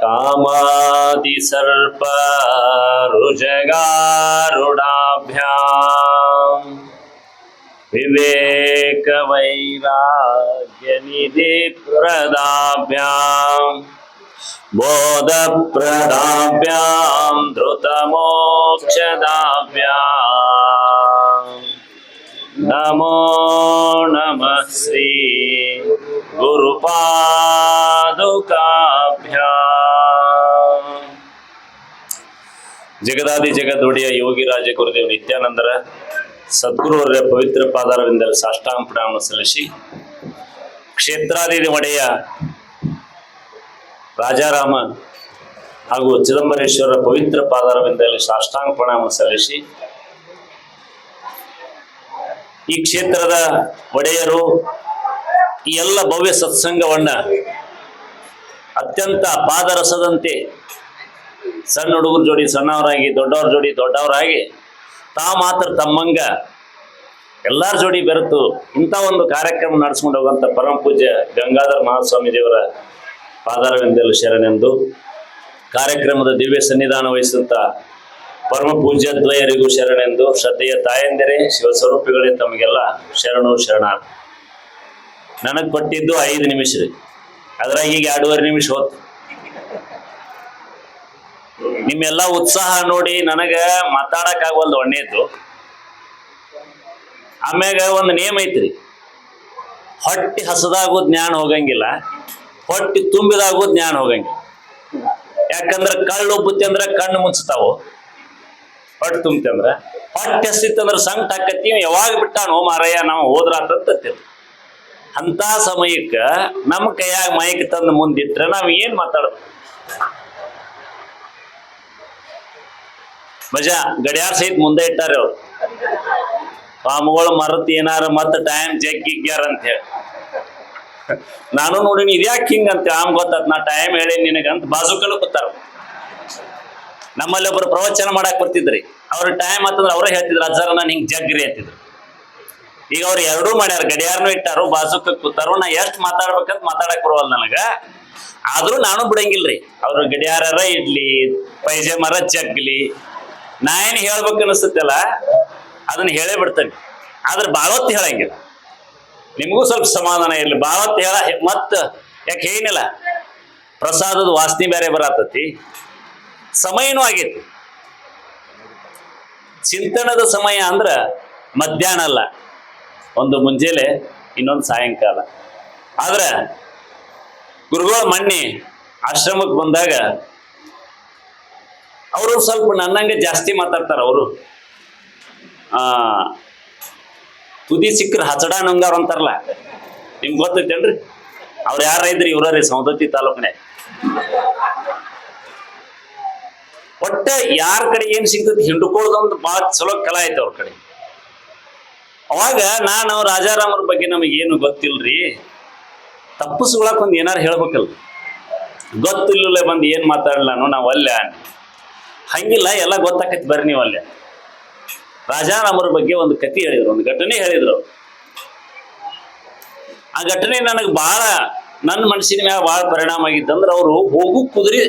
कामादिसर्परुजगारुडाभ्याम् बोध बोधप्रदाभ्यां धृतमोक्षदाभ्याम् नमो नमः श्री गुरुपा ಜಗದಾದಿ ಜಗದೊಡೆಯ ಯೋಗಿ ರಾಜ ಗುರುದೇವ ನಿತ್ಯಾನಂದರ ಸದ್ಗುರುವರ ಪವಿತ್ರ ಪಾದಾರದಿಂದ ಸಾಷ್ಟಾಂಗ ಪ್ರಣಾಮ ಸಲ್ಲಿಸಿ ಕ್ಷೇತ್ರಾದಿ ಒಡೆಯ ರಾಜಾರಾಮ ಹಾಗೂ ಚಿದಂಬರೇಶ್ವರ ಪವಿತ್ರ ಪಾದಾರವಿಂದಲೇ ಸಾಷ್ಟಾಂಗ ಪ್ರಣಾಮ ಸಲ್ಲಿಸಿ ಈ ಕ್ಷೇತ್ರದ ಒಡೆಯರು ಈ ಎಲ್ಲ ಭವ್ಯ ಸತ್ಸಂಗವನ್ನ ಅತ್ಯಂತ ಪಾದರಸದಂತೆ ಸಣ್ಣ ಹುಡುಗರ ಜೋಡಿ, ಸಣ್ಣವರಾಗಿ, ದೊಡ್ಡವ್ರ ಜೋಡಿ, ದೊಡ್ಡವರಾಗಿ, ತಾ ಮಾತ್ರ ತಮ್ಮಂಗ ಎಲ್ಲರ ಜೋಡಿ ಬೆರೆತು ಇಂಥ ಒಂದು ಕಾರ್ಯಕ್ರಮ ನಡೆಸ್ಕೊಂಡು ಹೋಗುವಂಥ ಪರಮ ಪೂಜ್ಯ ಗಂಗಾಧರ ಮಹಾಸ್ವಾಮಿ ದೇವರ ಪಾದಾರವೆಂದೆಲ್ಲ ಶರಣೆಂದು ಕಾರ್ಯಕ್ರಮದ ದಿವ್ಯ ಸನ್ನಿಧಾನ ವಹಿಸಿದಂಥ ಪರಮ ಪೂಜ್ಯ ದ್ವಯರಿಗೂ ಶರಣೆಂದು ಶ್ರದ್ಧೆಯ ತಾಯಂದಿರೇ, ಶಿವಸ್ವರೂಪಿಗಳೇ ತಮಗೆಲ್ಲ ಶರಣು ಶರಣಾರ್ಥ ನನಗೆ ಕೊಟ್ಟಿದ್ದು ಐದು ನಿಮಿಷ ರೀ. ಅದ್ರಾಗ ಈಗ ಎರಡೂವರೆ ನಿಮಿಷ ಹೋತು. ನಿಮ್ಮೆಲ್ಲ ಉತ್ಸಾಹ ನೋಡಿ ನನಗ ಮಾತಾಡಕ್ ಆಗವಲ್ದು ಒಣ್ಣೆದ್ದು. ಆಮ್ಯಾಗ ಒಂದು ನಿಯಮ ಐತ್ರಿ. ಹೊಟ್ಟಿ ಹಸದಾಗೂ ಜ್ಞಾನ ಹೋಗಂಗಿಲ್ಲ, ಹೊಟ್ಟಿ ತುಂಬಿದಾಗೂ ಜ್ಞಾನ ಹೋಗಂಗಿಲ್ಲ. ಯಾಕಂದ್ರೆ ಕಳ್ಳು ಉಬ್ಬುತ್ತೆ ಅಂದ್ರೆ ಕಣ್ಣು ಮುಚ್ಚತಾವು. ಹೊಟ್ಟೆ ತುಂಬತಿ ಅಂದ್ರೆ. ಹೊಟ್ಟೆ ಹಸಿತ್ತಂದ್ರ ಸಂಕಟ ಆಕತಿ ಯಾವಾಗ ಬಿಟ್ಟಾನೋ ಮಾರಯ್ಯ, ನಾವು ಹೋದ್ರಾತಂತೀವಿ ಅಂತ ಸಮಯಕ್ಕ ನಮ್ಮ ಕೈಯಾಗ ಮೈಕ್ ತಂದು ಮುಂದಿಟ್ರೆ ನಾವ್ ಏನ್ ಮಾತಾಡ್ಬೇಕು ಮಜಾ, ಗಡಿಯಾರ ಸಹಿತ ಮುಂದೆ ಇಟ್ಟಾರ ಪಾಮುಗಳು ಮರತ್ ಏನಾರ ಮತ್ತ ಟೈಮ್ ಜಗ್ಗಿಗ್ಯಾರ ಅಂತ ಹೇಳಿ. ನಾನು ನೋಡಿನಿ, ಇದ್ಯಾಕೆ ಹಿಂಗ ಅಂತ ಆಮ್ ಗೊತ್ತಾತ್ ನಾ ಟೈಮ್ ಹೇಳಿ ನಿನಗಂತ. ಬಾಜುಕಲ್ಲು ಕೂತಾರ. ನಮ್ಮಲ್ಲಿ ಒಬ್ರು ಪ್ರವಚನ ಮಾಡಕ್ ಬರ್ತಿದ್ರಿ. ಅವ್ರ ಟೈಮ್ ಅಂತಂದ್ರೆ ಅವರೇ ಹೇಳ್ತಿದ್ರು, ಅಜ್ಜಾರ, ನಾನು ಹಿಂಗ್ ಜಗ್ರಿ ಅಂತಿದ್ರು. ಈಗ ಅವ್ರು ಎರಡೂ ಮಾಡ್ಯಾರ, ಗಡಿಯಾರನು ಇಟ್ಟಾರು ಬಾಜುಕ ಕೂತಾರು. ನಾ ಎಷ್ಟ್ ಮಾತಾಡ್ಬೇಕಂತ ಮಾತಾಡಕ್ ಬರುವಲ್ ನನಗ. ಆದ್ರೂ ನಾನು ಬಿಡಂಗಿಲ್ರಿ. ಅವ್ರ ಗಡಿಯಾರ ಇಡ್ಲಿ, ಪೈಜಾಮರ ಜಗ್ಲಿ ನಾ ಏನ್ ಹೇಳ್ಬೇಕು ಅನಿಸ್ತಲ್ಲ ಅದನ್ನ ಹೇಳೇ ಬಿಡ್ತೇನೆ. ಆದ್ರೆ ಬಾಳೊತ್ತು ಹೇಳಂಗಿಲ್ಲ. ನಿಮಗೂ ಸ್ವಲ್ಪ ಸಮಾಧಾನ ಇರಲಿ. ಬಾಳೊತ್ತು ಹೇಳ ಮತ್ತ ಯಾಕೆ ಏನಿಲ್ಲ ಪ್ರಸಾದದ ವಾಸನೆ ಬೇರೆ ಬರತತಿ. ಸಮಯನೂ ಆಗೈತಿ. ಚಿಂತನದ ಸಮಯ ಅಂದ್ರೆ ಮಧ್ಯಾಹ್ನ ಅಲ್ಲ. ಒಂದು ಮುಂಜಾನೆ, ಇನ್ನೊಂದು ಸಾಯಂಕಾಲ. ಆದ್ರೆ ಗುರುಗಳ ಮಣ್ಣಿ ಆಶ್ರಮಕ್ಕೆ ಬಂದಾಗ ಅವರು ಸ್ವಲ್ಪ ನನ್ನಂಗೆ ಜಾಸ್ತಿ ಮಾತಾಡ್ತಾರ ಅವರು. ಆ, ತುದಿ ಸಿಕ್ಕ್ರ ಹಚಡ ನಂಗಾರ ಅಂತಾರಲ್ಲ. ನಿಮ್ಗೆ ಗೊತ್ತೈತೇನ್ರಿ ಅವ್ರು ಯಾರ ಇದ್ರಿ ಇವ್ರೀ ಸೌದತ್ತಿ ತಾಲೂಕ್ನೆ. ಒಟ್ಟ ಯಾರ ಕಡೆ ಏನ್ ಸಿಗ್ತದೆ ಹಿಂಡ್ಕೊಳ್ಳೋದೊಂದು ಭಾಳ ಚಲೋ ಕಲಾ ಐತೆ ಅವ್ರ ಕಡೆ. ಅವಾಗ ನಾನು ರಾಜಾರಾಮರ ಬಗ್ಗೆ ನಮಗೆ ಏನು ಗೊತ್ತಿಲ್ರಿ? ತಪ್ಪಿಸ್ಕೊಳಕ್ ಒಂದು ಏನಾರು ಹೇಳ್ಬೇಕಲ್ಲ ಗೊತ್ತಿಲ್ಲ ಬಂದು ಏನ್ ಮಾತಾಡಲ್ಲ ನಾವು ಅಲ್ಲ ಹಂಗಿಲ್ಲ, ಎಲ್ಲ ಗೊತ್ತಾಕೈತಿ ಬರ್ರಿ ನೀವು ಅಲ್ಲೇ. ರಾಜಾರಾಮರ ಬಗ್ಗೆ ಒಂದು ಕತಿ ಹೇಳಿದ್ರು, ಒಂದು ಘಟನೆ ಹೇಳಿದ್ರು ಆ ಘಟನೆ ನನಗೆ ಬಹಳ ನನ್ನ ಮನಸ್ಸಿನ ಮ್ಯಾಲ ಬಹಳ ಪರಿಣಾಮ ಆಗಿತ್ತಂದ್ರೆ ಅವರು ಹೋಗು ಕುದುರೆ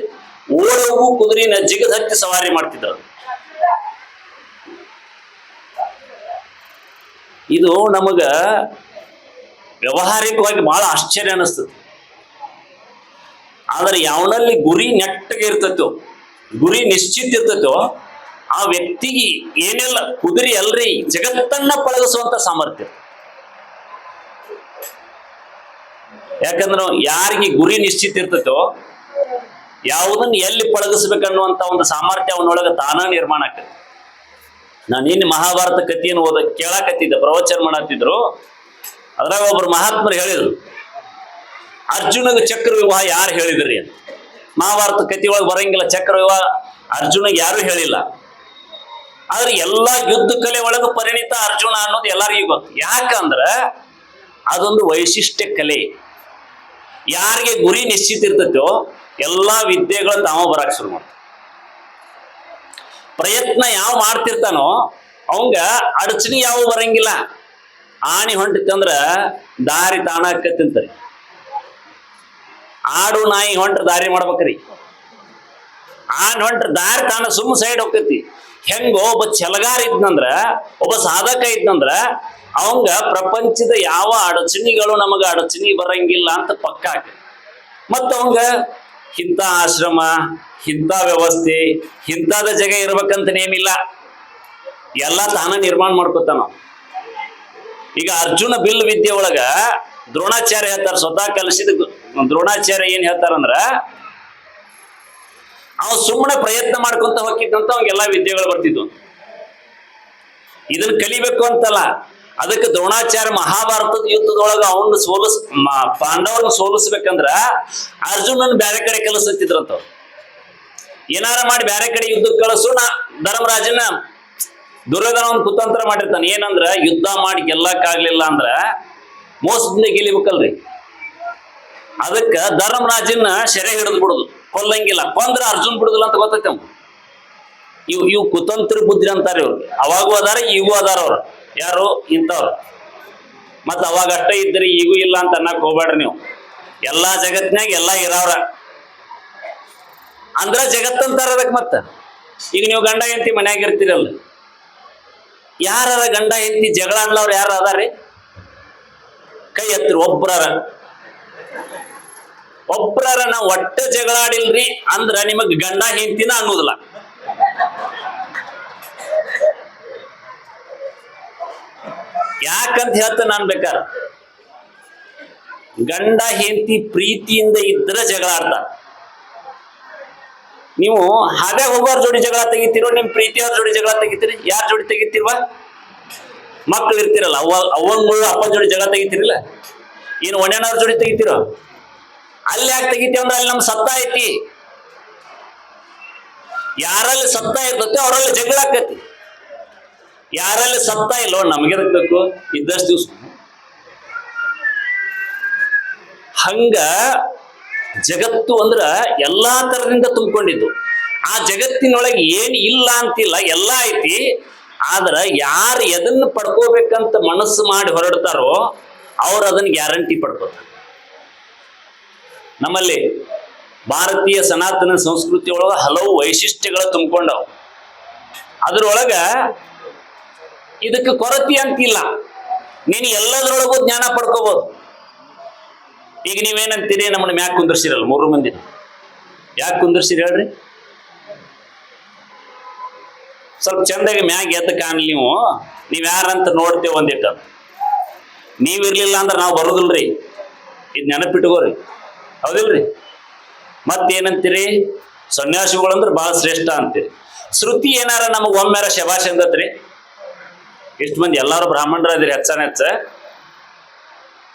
ಓಡೋಗು ಕುದುರೆನ ಜಿಗದ್ ಹತ್ತಿ ಸವಾರಿ ಮಾಡ್ತಿದ್ದರು ಇದು ನಮಗ ವ್ಯವಹಾರಿಕವಾಗಿ ಬಹಳ ಆಶ್ಚರ್ಯ ಅನಿಸ್ತದೆ. ಆದ್ರೆ ಯಾವನಲ್ಲಿ ಗುರಿ ನೆಟ್ಟಗೆ ಇರ್ತೈತೋ ಗುರಿ ನಿಶ್ಚಿತ ಇರ್ತೈತೋ, ಆ ವ್ಯಕ್ತಿಗೆ ಏನೆಲ್ಲ ಕುದುರೆ ಅಲ್ರಿ, ಜಗತ್ತನ್ನ ಪಳಗಿಸುವಂತ ಸಾಮರ್ಥ್ಯ. ಯಾಕಂದ್ರೆ ಯಾರಿಗೆ ಗುರಿ ನಿಶ್ಚಿತ ಇರ್ತೈತೋ, ಯಾವುದನ್ನ ಎಲ್ಲಿ ಪಳಗಿಸ್ಬೇಕನ್ನುವಂತ ಒಂದು ಸಾಮರ್ಥ್ಯ ಅವನೊಳಗೆ ತಾನ ನಿರ್ಮಾಣ ಆಗ್ತದೆ ನಾನು ಮಹಾಭಾರತ ಕಥೆಯನ್ನು ಓದ, ಕೇಳಾಕತ್ತಿದ್ದೆ, ಪ್ರವಚನ ಮಾಡತ್ತಿದ್ರು ಅದ್ರಾಗ ಒಬ್ರು ಮಹಾತ್ಮರು ಹೇಳಿದ್ರು ಅರ್ಜುನಗ ಚಕ್ರ ವಿವಾಹ ಯಾರು ಹೇಳಿದ್ರಿ? ಅಂತ. ಮಹಾಭಾರತ ಕಥೆ ಬರಂಗಿಲ್ಲ, ಚಕ್ರವ್ಯೂಹ ಅರ್ಜುನಿಗೆ ಯಾರು ಹೇಳಿಲ್ಲ. ಆದ್ರೆ ಎಲ್ಲಾ ಯುದ್ಧ ಕಲೆ ಒಳಗೆ ಪರಿಣಿತ ಅರ್ಜುನ ಅನ್ನೋದು ಎಲ್ಲರಿಗೂ ಗೊತ್ತು. ಯಾಕಂದ್ರ ಅದೊಂದು ವೈಶಿಷ್ಟ್ಯ ಕಲೆ. ಯಾರಿಗೆ ಗುರಿ ನಿಶ್ಚಿತ ಇರ್ತೈತೋ ಎಲ್ಲಾ ವಿದ್ಯೆಗಳು ತಾವ ಬರಕ್ ಶುರು ಮಾಡ್ತಾರೆ. ಪ್ರಯತ್ನ ಯಾವ ಮಾಡ್ತಿರ್ತಾನೋ ಅವಂಗ ಅಡಚಣೆ ಯಾವ ಬರಂಗಿಲ್ಲ. ಆಣಿ ಹೊಂಟಿತ್ತಂದ್ರ ದಾರಿ ತಾನಾಕತ್ತಂತರಿ ಆಡು ನಾಯಿ ಹೊಂಟ್ರ ದಾರಿ ಮಾಡ್ಬೇಕ್ರಿ. ಆ ಹೊಂಟ್ರ ದಾರಿ ತಾನ ಸುಮ್ಮ ಸೈಡ್ ಹೋಗ್ತೈತಿ. ಹೆಂಗೋ ಒಬ್ಬ ಛಲಗಾರ ಇದ್ನಂದ್ರ, ಒಬ್ಬ ಸಾಧಕ ಇದ್ನಂದ್ರ, ಅವಂಗ ಪ್ರಪಂಚದ ಯಾವ ಅಡಚಣಿಗಳು ನಮಗ ಅಡಚಣಿ ಬರಂಗಿಲ್ಲ ಅಂತ ಪಕ್ಕ ಮತ್ತ ಅವಂಗ ಇಂಥ ಆಶ್ರಮ, ಇಂಥ ವ್ಯವಸ್ಥೆ, ಇಂಥದ ಜಾಗ ಇರ್ಬೇಕಂತ ಏನಿಲ್ಲ. ಎಲ್ಲ ತಾನ ನಿರ್ಮಾಣ ಮಾಡ್ಕೊತಾನ. ಈಗ ಅರ್ಜುನ ಬಿಲ್ ವಿದ್ಯೆ ಒಳಗ ದ್ರೋಣಾಚಾರ್ಯ ಹೇಳ್ತಾರೆ, ಸ್ವತಃ ಕಲಿಸಿದ ದ್ರೋಣಾಚಾರ್ಯ ಏನ್ ಹೇಳ್ತಾರಂದ್ರ ಅವ ಸುಮ್ಮನೆ ಪ್ರಯತ್ನ ಮಾಡ್ಕೊಂತ ಹೋಗಿದ್ದಂತ ಅವಂಗೆಲ್ಲಾ ವಿದ್ಯೆಗಳು ಬರ್ತಿದ್ವು. ಇದನ್ನ ಕಲಿಬೇಕು ಅಂತಲ್ಲ, ಅದಕ್ಕೆ ದ್ರೋಣಾಚಾರ್ಯ ಮಹಾಭಾರತದ ಯುದ್ಧದೊಳಗ ಅವನ್ನ ಸೋಲಿಸ್ ಪಾಂಡವರನ್ನ ಸೋಲಿಸ್ಬೇಕಂದ್ರ ಅರ್ಜುನನ್ ಬ್ಯಾರೆ ಕಡೆ ಕಲಿಸತ್ತಿದ್ರಂತ. ಏನಾರ ಮಾಡಿ ಬ್ಯಾರೆ ಕಡೆ ಯುದ್ಧಕ್ಕೆ ಕಳಿಸು, ನಾ ಧರ್ಮರಾಜನ ದುರ್ಯೋಧನ ಒಂದು ಕುತಂತ್ರ ಮಾಡಿರ್ತಾನೆ. ಏನಂದ್ರ, ಯುದ್ಧ ಮಾಡಿ ಗೆಲ್ಲಕ್ಕಾಗ್ಲಿಲ್ಲ ಅಂದ್ರ ಮೋಸದಿಂದ ಗೆಲಿಬೇಕಲ್ರಿ ಅದಕ್ಕ ಧರ್ಮರಾಜನ್ನ ಸೆರೆ ಹಿಡಿದು ಬಿಡುದು, ಕೊಲ್ಲಂಗಿಲ್ಲ. ಕೊಂದ್ರ ಅರ್ಜುನ್ ಬಿಡುದಿಲ್ಲ ಅಂತ ಗೊತ್ತೈತೆ. ಇವ್ ಇವ್ ಕುತಂತ್ರ ಬುದ್ಧಿ ಅಂತಾರೆ ಇವ್ರು. ಅವಾಗೂ ಅದಾರ, ಈಗೂ ಅದಾರ ಅವ್ರು. ಯಾರು? ಇಂಥವ್ರು. ಮತ್ತ ಅವಾಗ ಅಷ್ಟೇ ಇದ್ರಿ ಈಗೂ ಇಲ್ಲ ಅಂತ ಅನ್ನಕ್ ಹೋಗ್ಬೇಡ್ರಿ ನೀವು. ಎಲ್ಲಾ ಜಗತ್ನ್ಯಾಗ ಎಲ್ಲಾ ಇರಾವ್ರ. ಅಂದ್ರ ಜಗತ್ತಂತಾರ ಅದಕ್ಕೆ ಮತ್ತ. ಈಗ ನೀವು ಗಂಡ ಹೆಂಡತಿ ಮನ್ಯಾಗ ಇರ್ತೀರಲ್ಲ. ಯಾರ ಗಂಡ ಹೆಂಡತಿ ಜಗಳ ಆಡ್ಲವ್ರು ಯಾರು ಅದಾರಿ ಕೈ ಹತ್ತಿರ ಒಬ್ರಾರ. ಒಬ್ರಾರ ನಾ ಒಟ್ಟ ಜಗಳಾಡಿಲ್ರಿ ಅಂದ್ರ ನಿಮಗ್ ಗಂಡ ಹೆಂಡತಿನ ಅನ್ನೋದಿಲ್ಲ. ಯಾಕಂತ ಹೇಳ್ತ ನಾನ್ ಬೇಕಾರ? ಗಂಡ ಹೆಂಡತಿ ಪ್ರೀತಿಯಿಂದ ಇದ್ರ ಜಗಳ ನೀವು ಹಾಗೆ ಹೋಗೋರ್ ಜೋಡಿ ಜಗಳ ತೆಗಿತೀರೋ, ನಿಮ್ ಪ್ರೀತಿಯವ್ರ ಜೋಡಿ ಜಗಳ ತೆಗಿತೀರಿ, ಯಾರ ಜೋಡಿ ತೆಗಿತೀರ್ವಾ? ಮಕ್ಳು ಇರ್ತಿರಲ್ಲ, ಅವ್ವ ಅವ್ವನ್ ಮುಳ್ಳು ಅಪ್ಪನ ಜೋಡಿ ಜಗಳ ತೆಗಿತಿರಲ್ಲ? ಏನು ಒಣ್ಯನವ್ರ ಜೋಡಿ ತೆಗಿತೀರೋ? ಅಲ್ಲಿ ಯಾಕೆ ತೆಗಿತೀವಿ ಅಂದ್ರೆ ಅಲ್ಲಿ ನಮ್ ಸತ್ತ ಐತಿ. ಯಾರಲ್ಲಿ ಸತ್ತ ಇರ್ತೈತೆ ಅವರಲ್ಲಿ ಜಗಳ ಆಕತಿ. ಯಾರಲ್ಲಿ ಸತ್ತ ಇಲ್ಲೋ ಬೇಕು? ಇದ್ದಷ್ಟು ದಿವ್ಸ. ಹಂಗ ಜಗತ್ತು ಅಂದ್ರ ಎಲ್ಲಾ ತರದಿಂದ ತುಂಬಿಕೊಂಡಿದ್ದು. ಆ ಜಗತ್ತಿನೊಳಗೆ ಏನ್ ಇಲ್ಲ ಅಂತಿಲ್ಲ, ಎಲ್ಲ ಐತಿ. ಆದ್ರ ಯಾರು ಎದನ್ನ ಪಡ್ಕೋಬೇಕಂತ ಮನಸ್ಸು ಮಾಡಿ ಹೊರಡ್ತಾರೋ ಅವ್ರು ಅದನ್ನ ಗ್ಯಾರಂಟಿ ಪಡ್ಕೋತಾರೆ. ನಮ್ಮಲ್ಲಿ ಭಾರತೀಯ ಸನಾತನ ಸಂಸ್ಕೃತಿ ಒಳಗ ಹಲವು ವೈಶಿಷ್ಟ್ಯಗಳು ತುಂಬಿಕೊಂಡವು. ಅದರೊಳಗ ಇದಕ್ಕೆ ಕೊರತೆ ಅಂತಿಲ್ಲ. ನೀನು ಎಲ್ಲದರೊಳಗೂ ಜ್ಞಾನ ಪಡ್ಕೋಬಹುದು ಈಗ ನೀವೇನಂತೀರಿ? ನಮ್ಮನ್ನ ಮ್ಯಾಕ್ ಕುಂದರ್ಸಿರಲ್ಲ, ಮೂರು ಮಂದಿ. ಯಾಕೆ ಕುಂದರ್ಸಿರಿ ಹೇಳ್ರಿ? ಸ್ವಲ್ಪ ಚಂದಾಗಿ ಮ್ಯಾಗ ಎದ್ದು ಕಾಣಲಿ ನೀವು. ನೀವು ಯಾರಂತ ನೋಡ್ತೇವೆ ಒಂದಿಟ್ಟು. ನೀವಿರ್ಲಿಲ್ಲ ಅಂದ್ರೆ ನಾವು ಬರೋದಿಲ್ರಿ. ಇದು ನೆನಪಿಟ್ಕೋರಿ. ಹೌದಿಲ್ರಿ? ಮತ್ತೇನಂತೀರಿ? ಸನ್ಯಾಸಿಗಳು ಅಂದ್ರೆ ಬಹಳ ಶ್ರೇಷ್ಠ ಅಂತೀರಿ. ಶ್ರುತಿ ಏನಾರ ನಮಗ್ ಒಮ್ಮೆರ ಶಬಾಷ್ ಅಂದತ್ರಿ ಇಷ್ಟು ಮಂದಿ ಎಲ್ಲಾರು ಬ್ರಾಹ್ಮಣರ ಅದಿರಿ ಹೆಚ್ಚಾನ ಹೆಚ್ಚ.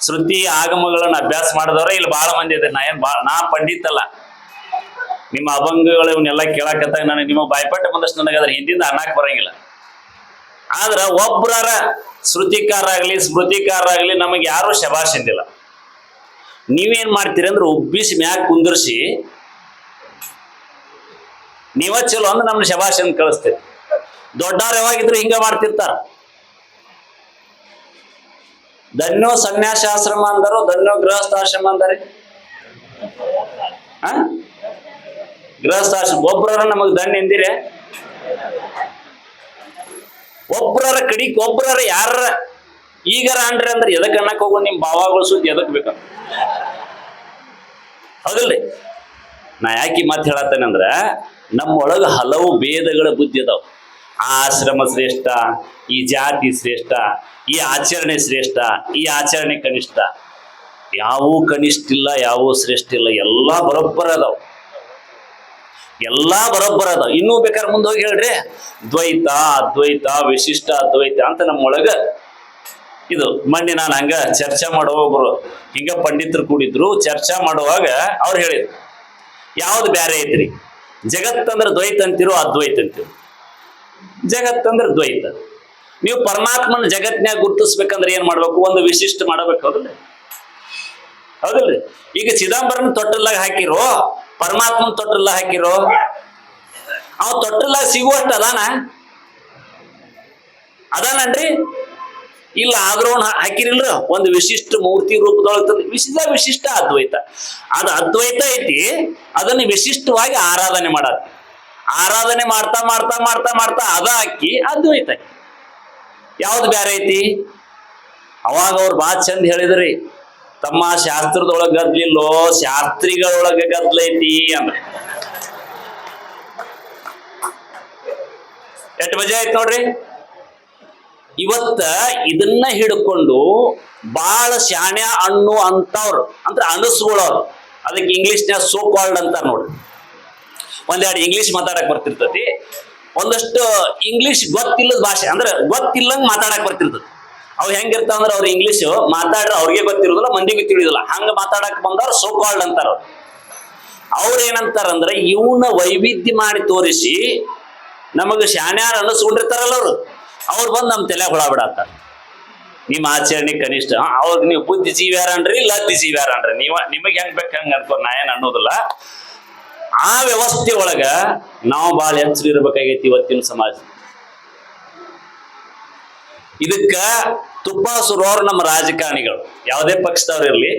ಶ್ರುತಿ ಆಗಮಗಳನ್ನ ಅಭ್ಯಾಸ ಮಾಡಿದವ್ರ ಇಲ್ಲಿ ಬಹಳ ಮಂದಿ ಇದ್ದಾರೆ ನಾ ಏನ್ ಬಾ ನಾ ಪಂಡಿತ್ ಅಲ್ಲ. ನಿಮ್ಮ ಅಭಂಗಗಳು ಇವನ್ನೆಲ್ಲ ಕೇಳಾಕತ್ತಾಗ ನನಗೆ ನಿಮ್ಮ ಬಾಯ್ಪಾಟ ಬಂದಷ್ಟು ನನಗೆ ಅದ್ರ ಹಿಂದಿಂದ ಅನ್ನಕ್ ಬರಂಗಿಲ್ಲ. ಆದ್ರ ಒಬ್ಬರ ಶ್ರುತಿಕಾರ ಆಗ್ಲಿ, ಸ್ಮೃತಿಕಾರ ಆಗ್ಲಿ ನಮಗೆ ಯಾರು ಶಬಾಷ್ ನೀವೇನ್ ಮಾಡ್ತೀರಿ ಅಂದ್ರೆ ಉಬ್ಬಿಸಿ ಮ್ಯಾಗ ಕುಂದರ್ಸಿ, ನೀವ ಚಲೋ ಅಂದ್ರೆ ನಮ್ನ ಶಬಾಷ್ ಅಂತ ಕಳಿಸ್ತೀರಿ ದೊಡ್ಡವ್ರು ಯಾವಾಗಿದ್ರು ಹಿಂಗ ಮಾಡ್ತಿರ್ತಾರ. ಧನ್ಯೋ ಸನ್ಯಾಸಾಶ್ರಮ ಅಂದರು, ಧನ್ಯೋ ಗೃಹಸ್ಥಾಶ್ರಮ ಅಂದರೆ. ಗೃಹಸ್ಥಾಶ್ರಮ ಒಬ್ರರ ನಮಗ್ ಧನ್ಯ ಎಂದಿರೇ? ಒಬ್ರರ ಕಡಿಕ್ ಒಬ್ರರ ಯಾರ ಈಗರ ಅನ್ರಿ ಅಂದ್ರೆ ಎದಕ್ ಅನ್ನಕ್ ಹೋಗೋ ನಿಮ್ ಭಾವಗಳು ಸುದ್ದಿ ಎದಕ್ ಬೇಕ? ಹೌದಲ್ರಿ? ನಾ ಯಾಕೆ ಮಾತು ಹೇಳತ್ತೇನೆ ಅಂದ್ರ ನಮ್ಮೊಳಗ ಹಲವು ಭೇದಗಳ ಬುದ್ಧಿ ಅದಾವ. ಆ ಆಶ್ರಮ ಶ್ರೇಷ್ಠ, ಈ ಜಾತಿ ಶ್ರೇಷ್ಠ, ಈ ಆಚರಣೆ ಶ್ರೇಷ್ಠ, ಈ ಆಚರಣೆ ಕನಿಷ್ಠ. ಯಾವೂ ಕನಿಷ್ಠ ಇಲ್ಲ ಯಾವೂ ಶ್ರೇಷ್ಠ ಇಲ್ಲ ಎಲ್ಲಾ ಬರೋಬ್ಬರ ಅದಾವ. ಎಲ್ಲಾ ಬರೋಬ್ಬರ ಅದಾವ. ಇನ್ನೂ ಬೇಕಾದ್ರೆ ಮುಂದೆ ಹೋಗಿ ಹೇಳ್ರಿ. ದ್ವೈತ, ಅದ್ವೈತ, ವಿಶಿಷ್ಟ ಅದ್ವೈತ ಅಂತ ನಮ್ಮೊಳಗ ಇದು ಮೊನ್ನೆ ನಾನು ಹಂಗ ಚರ್ಚೆ ಮಾಡುವ ಒಬ್ರು ಹಿಂಗ ಪಂಡಿತರು ಕೂಡಿದ್ರು, ಚರ್ಚೆ ಮಾಡುವಾಗ ಅವ್ರು ಹೇಳಿದ್ರು, ಯಾವ್ದು ಬ್ಯಾರೆ ಐತ್ರಿ? ಜಗತ್ತಂದ್ರ ದ್ವೈತ ಅಂತಿರೋ ಅದ್ವೈತ ಅಂತಿರೋ? ಜಗತ್ತಂದ್ರ ದ್ವೈತ. ನೀವು ಪರಮಾತ್ಮನ ಜಗತ್ನ್ಯಾಗ ಗುರುತಿಸ್ಬೇಕಂದ್ರೆ ಏನ್ ಮಾಡ್ಬೇಕು? ಒಂದು ವಿಶಿಷ್ಟ ಮಾಡಬೇಕು, ಹೌದಲ್ರಿ? ಹೌದಲ್ರಿ? ಈಗ ಚಿದಂಬರನ್ ತೊಟ್ಟಲ್ಲಾಗ ಹಾಕಿರೋ, ಪರಮಾತ್ಮನ ತೊಟ್ಟಲ್ಲ ಹಾಕಿರೋ, ಅವ್ ತೊಟ್ಟಲ್ಲಾಗ ಸಿಗುವಷ್ಟು ಅದಾನ? ಅದಾನನ್ರಿ? ಇಲ್ಲ ಆದ್ರೂ ಹಾಕಿರಿಲ್ರ? ಒಂದು ವಿಶಿಷ್ಟ ಮೂರ್ತಿ ರೂಪದೊಳಗೆ ವಿಶಿಷ್ಟ ವಿಶಿಷ್ಟ ಅದ್ವೈತ. ಅದು ಅದ್ವೈತ ಐತಿ, ಅದನ್ನ ವಿಶಿಷ್ಟವಾಗಿ ಆರಾಧನೆ ಮಾಡತ್ ಆರಾಧನೆ ಮಾಡ್ತಾ ಮಾಡ್ತಾ ಮಾಡ್ತಾ ಮಾಡ್ತಾ ಅದ ಅಕ್ಕಿ ಅದ್ವೈತ ಯಾವ್ದು ಬ್ಯಾರೆ ಐತಿ? ಅವಾಗ ಅವ್ರು ಬಾ ಚಂದ ಹೇಳಿದ್ರಿ, ತಮ್ಮ ಶಾಸ್ತ್ರದೊಳಗೆ ಗದ್ಲಿಲ್ಲೋ, ಶಾಸ್ತ್ರಿಗಳೊಳಗ ಗದ್ಲೈತಿ ಅಂದ್ರೆ ಎಷ್ಟು ಮಜಾ ಆಯ್ತು ನೋಡ್ರಿ? ಇವತ್ತ ಇದನ್ನ ಹಿಡ್ಕೊಂಡು ಬಾಳ ಶಾಣ್ಯ ಅಣ್ಣು ಅಂತವ್ರು, ಅಂದ್ರೆ ಅನಸ್ಗಳವ್ರು. ಅದಕ್ಕೆ ಇಂಗ್ಲಿಷ್ನ್ಯಾಗ ಸೋ ಕಾಲ್ಡ್ ಅಂತಾರೆ ನೋಡ್ರಿ ಒಂದೆರಡು ಇಂಗ್ಲಿಷ್ ಮಾತಾಡಕ್ ಬರ್ತಿರ್ತತಿ. ಒಂದಷ್ಟು ಇಂಗ್ಲಿಷ್ ಗೊತ್ತಿಲ್ಲದ ಭಾಷೆ, ಅಂದ್ರೆ ಗೊತ್ತಿಲ್ಲಂಗ್ ಮಾತಾಡಕ್ ಬರ್ತಿರ್ತತಿ. ಅವ್ ಹೆಂಗಿರ್ತಾವ ಅಂದ್ರೆ ಅವ್ರ ಇಂಗ್ಲಿಷ್ ಮಾತಾಡ್ರೆ ಅವ್ರಿಗೆ ಗೊತ್ತಿರೋದಿಲ್ಲ, ಮಂದಿಗೆ ತಿಳಿಯೋದಿಲ್ಲ ಹಂಗ ಮಾತಾಡಕ್ ಬಂದವ್ರು ಸೋ ಕಾಲ್ಡ್ ಅಂತಾರ ಅವ್ರು. ಏನಂತಾರಂದ್ರೆ ಇವನ್ನ ವೈವಿಧ್ಯ ಮಾಡಿ ತೋರಿಸಿ ನಮಗೆ ಶಾಣ್ಯಾರ ಅನ್ನಿಸ್ಕೊಂಡಿರ್ತಾರಲ್ಲ ಅವರು. ಅವ್ರು ಬಂದು ನಮ್ಮ ತಲೆ ಹುಳ ಬಿಡತ್ತ ನಿಮ್ಮ ಆಚರಣೆ ಕನಿಷ್ಠ. ಅವ್ರಿಗೆ ನೀವು ಬುದ್ಧಿ ಜೀವ್ಯಾರನ್ರಿ ಲದ್ದಿ ಜೀವ್ಯಾರನ್ರಿ ನೀವ, ನಿಮಗೆ ಹೆಂಗ್ ಬೇಕು ಹಂಗ ಅನ್ಕೋ ನಾ ಏನ್ ಅನ್ನೋದಿಲ್ಲ. ಆ ವ್ಯವಸ್ಥೆ ಒಳಗ ನಾವು ಭಾಳ ಎಚ್ಚರ ಇರ್ಬೇಕಾಗೈತಿ ಇವತ್ತಿನ ಸಮಾಜ. ಇದಕ್ಕ ತುಪ್ಪ ಸುರೋರು ನಮ್ಮ ರಾಜಕಾರಣಿಗಳು. ಯಾವುದೇ ಪಕ್ಷದವ್ರು ಇರ್ಲಿ,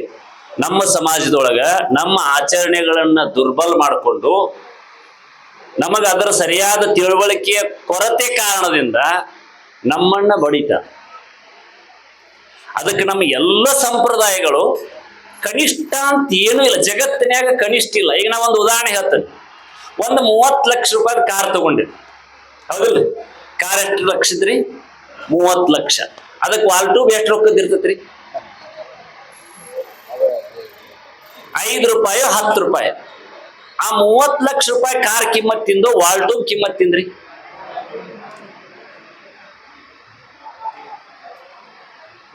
ನಮ್ಮ ಸಮಾಜದೊಳಗ ನಮ್ಮ ಆಚರಣೆಗಳನ್ನ ದುರ್ಬಲ ಮಾಡಿಕೊಂಡು, ನಮಗ ಅದರ ಸರಿಯಾದ ತಿಳುವಳಿಕೆಯ ಕೊರತೆ ಕಾರಣದಿಂದ ನಮ್ಮನ್ನ ಬಡಿತ. ಅದಕ್ಕೆ ನಮ್ಮ ಎಲ್ಲ ಸಂಪ್ರದಾಯಗಳು ಕನಿಷ್ಠ ಅಂತ ಏನೂ ಇಲ್ಲ. ಜಗತ್ತಿನ್ಯಾಗ ಕನಿಷ್ಠ ಇಲ್ಲ. ಈಗ ನಾ ಒಂದು ಉದಾಹರಣೆ ಹೇಳ್ತೇನೆ. ಒಂದು ಮೂವತ್ತು ಲಕ್ಷ ರೂಪಾಯಿ ಕಾರ್ ತಗೊಂಡೆ ಹೌದಿಲ್ಲ? ಕಾರ್ ಎಷ್ಟು ಲಕ್ಷದ್ರಿ? ಮೂವತ್ತು ಲಕ್ಷ. ಅದಕ್ಕೆ ವಾಲ್ ಟೂಬ್ ಎಷ್ಟು ರೊಕ್ಕದ ಇರ್ತೈತ್ರಿ? ಐದು ರೂಪಾಯಿ ಹತ್ತು ರೂಪಾಯಿ. ಆ ಮೂವತ್ತು ಲಕ್ಷ ರೂಪಾಯಿ ಕಾರ್ ಕಿಮ್ಮತ್ ತಿಂದು ವಾಲ್ ಟೂಬ್ ಕಿಮ್ಮತ್